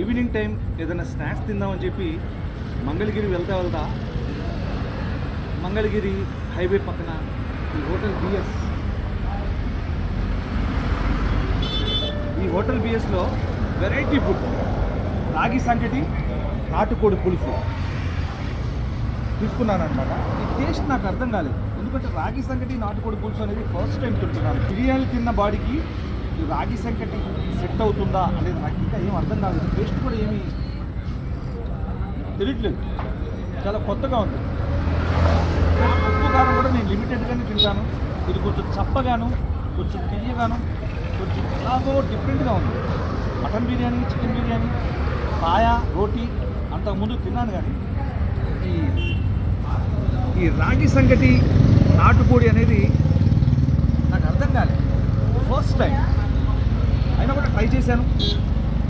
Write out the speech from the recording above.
Evening time ఏదైనా snacks తిందామని చెప్పి మంగళగిరి వెళ్తా వెళ్తా. మంగళగిరి హైవే పక్కన ఈ హోటల్ బిఎస్. ఈ హోటల్ బిఎస్లో వెరైటీ ఫుడ్. రాగి సంగటి నాటుకోడి పులుసు. తీసుకున్నాను అనమాట ఈ టేస్ట్ నాకు అర్థం కాలేదు. ఎందుకంటే రాగి సంగటి నాటుకోడి పులుసు అనేది ఫస్ట్ టైం తింటున్నాను. బిర్యానీ తిన్న బాడీకి రాగి సంగటి సెట్ అవుతుందా అనేది నాకు ఇంకా ఏం అర్థం కాలేదు. టేస్ట్ కూడా ఏమీ తెలియట్లేదు. చాలా కొత్తగా ఉంది. ఉప్పు కారం కూడా నేను లిమిటెడ్గానే తింటాను. ఇది కొంచెం చప్పగాను కొంచెం తీయగాను కొంచెం ఎలాగో డిఫరెంట్గా ఉంది. మటన్ బిర్యానీ చికెన్ బిర్యానీ పాయ రోటీ అంతకుముందు తిన్నాను కానీ ఈ ఈ రాగి సంగటి నాటుకోడి అనేది నాకు అర్థం కాలేదు. ఫస్ట్ టైం ట్రై చేశాను